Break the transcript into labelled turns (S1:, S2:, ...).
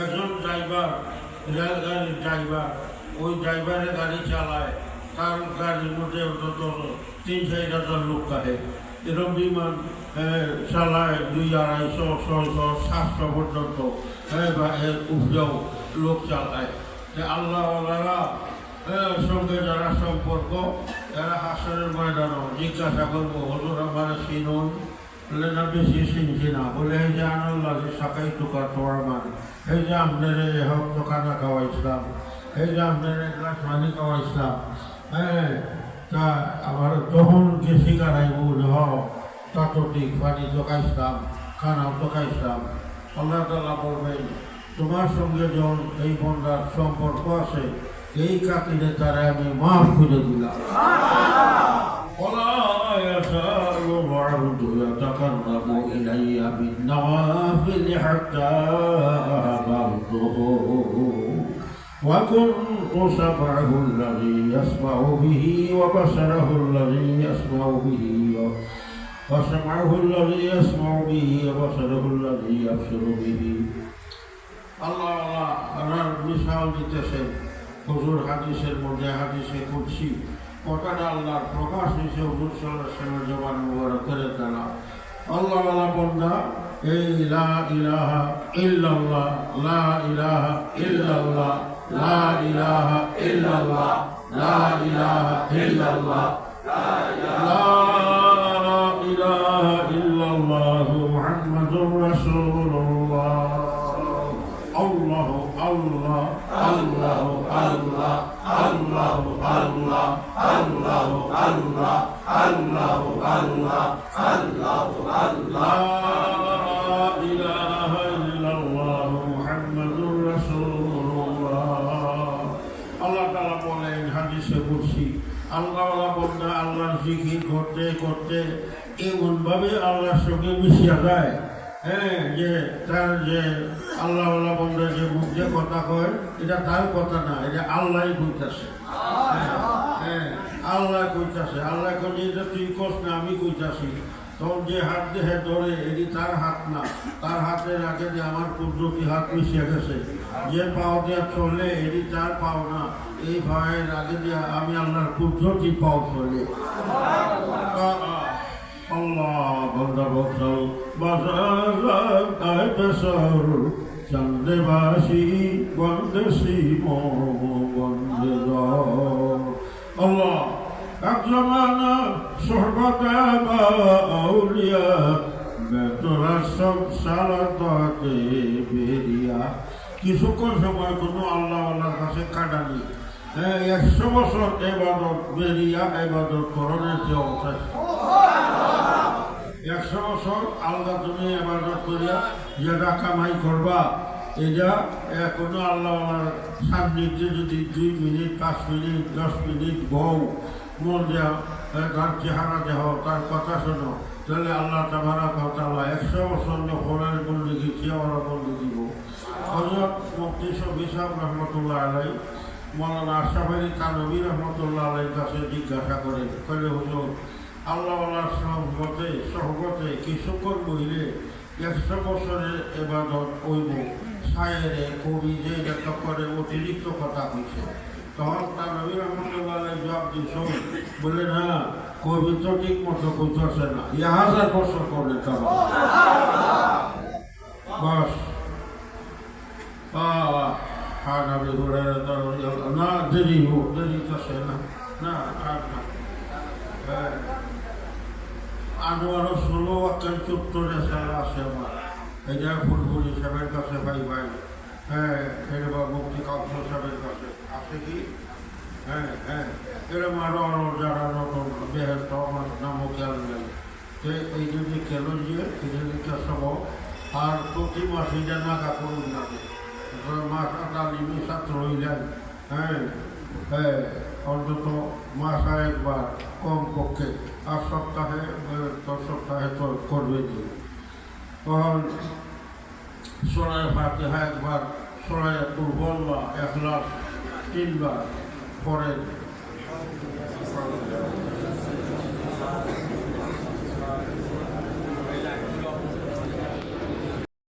S1: একজন driver রেলগাড়ির driver ওই ড্রাইভারে গাড়ি চালায়। তার গাড়ির মধ্যে অন্তত তিন চার হাজার লোক থাকে। এরকম বিমান আহ, চালায় দুই আড়াইশো ছয়শো সাতশো পর্যন্ত হ্যাঁ, বা এর উপরেও লোক চালায়। আল্লাহ সঙ্গে যারা সম্পর্ক এরা হাসনের ময়দানও জিজ্ঞাসা করব হজুর আমার চিনুন? বলে না বেশি চিনছি না। বলে এই যে আনন্দ লাগে সাকাই টুকা তোমার মান এই যে আপনার এই হোক খানা খাওয়াইছিলাম এই যে আপনার এক গ্লাস পানি খাওয়াইছিলাম হ্যাঁ তা আবার তখন হ ঠিক পানি খানাও তো খাইছিলাম। আল্লাহ তালা বলবেন তোমার সঙ্গে যখন এই বন্ধার সম্পর্ক আছে এই কাতিরে তারা আমি মাফ করে দিলাম। ولا يزال العبد يتقرب إلي بالنوافل حتى أحببته وكنت سمعه الذي يسمع به وبصره الذي يسمع به وسمعه الذي يسمع به وبصره الذي يبصر به আল্লাহ আল্লাহ আল্লাহর মিশাল দিতেছেন হুজুর হাদিসের মধ্যে হাদিসে করছি কথাটা আল্লাহর প্রকাশ হয়েছে হুজুর সাল্লাহ জবান মুবারকের দ্বারা আল্লাহ আল্লাহ বন্ধা এই লা ইলাহা ইল্লাল্লাহ, লা ইলাহা ইল্লাল্লাহ, লা ইলাহা ইল্লাল্লাহ, লা ইলাহা ইল্লাল্লাহ, লা ইলাহা ইল্লাল্লাহ মুহাম্মাদুর রাসূলুল্লাহ। আল্লাহ আল্লাহ করতে করতে এমনভাবে আল্লাহর সঙ্গে মিশিয়া যায় হ্যাঁ যে তার যে আল্লাহ বন্ধা যে মুখ যে কথা কয় এটা তার কথা না এটা আল্লাহই কইতাছে। হ্যাঁ, আল্লাহ কইতাছে আল্লাহ কই এটা তুই কস না আমি কইতাছি। তখন যে হাত দেহে ধরে এটি তার হাত না। তার হাতের আগে যে আমার কুদরতি হাত মিশিয়ে গেছে। যে পাও দিয়ে চলে এটি তার পাও না। এই ভয়ের আগে দিয়ে আমি আল্লাহর কুদরতি পাও চলে। কায়দাসর চন্দ্রবাসী বন্দে শিব বন্দে আল্লাহ, এক জমানা সর্বদা বা আউলিয়া বেতরা সব সারাতে বেরিয়া। কিছুক্ষণ সময় কোনো আল্লাহ আল্লাহর কাছে কাটানি একশো বছর এবাদত বেরিয়া, এবাদত করণের যে অবস্থা একশো বছর আলাদা তুমি এবাদত করিয়া যেটা কামাই করবা। এটা কোনো আল্লাহ সান্নিধ্যে যদি দুই মিনিট, পাঁচ মিনিট, দশ মিনিট বউ, মন দেওয়া তার চেহারা দেহ, তার কথা শোনো, তাহলে আল্লাহ তাবারা কথা একশো বছর ফোনের বন্দিগি চেয়ারা বন্দি দিব হজরত মুফতি শফি সাহেব রহমতুল্লাহ আলাই মৌলানা আশরাফ আলী কানবী রহমতুল্লাহ আলাইর কাছে জিজ্ঞাসা করে কলে হুজুর আল্লাহ আল্লাহ সহবতে সহবতে কিছুক্ষণ বইলে একশো বছরের এবাদত ওইব সায়েরে কবি যে এটা করে অতিরিক্ত কথা কইছে তখন তার নবী রহমতুল্লাহ আলাই জবাব দিছ বলে না কবি তো ঠিক মতো কইতেছে না ইয়া হাজার বছর করলে তা বাস আহ عن ابي هريره رضي الله عنه না দেরি হোক দেরি করছে না না আর হ্যাঁ। আনোয়ার ষোলো আকার চত্বরে সারা আছে আমার। এটা ফুলফুল হিসাবের কাছে ভাই ভাই হ্যাঁ এটা মুক্তি কাউন্সিল সাহেবের কাছে। আছে কি? হ্যাঁ হ্যাঁ এরকম আরও আরও যারা নতুন বেহেস্ত আমার নামও খেয়াল নেই তো এই যদি খেলো যে, এই সব, আর প্রতি মাসে যা নাকা করুন না মাস তালিমি ছাত্র হইলেন হ্যাঁ হ্যাঁ অন্তত মাস একবার কম আট সপ্তাহে দশ সপ্তাহে করবেনি তখন সোনায় ভাতে একবার, সোনায় দুর্বল বা এক লাখ তিনবার পরে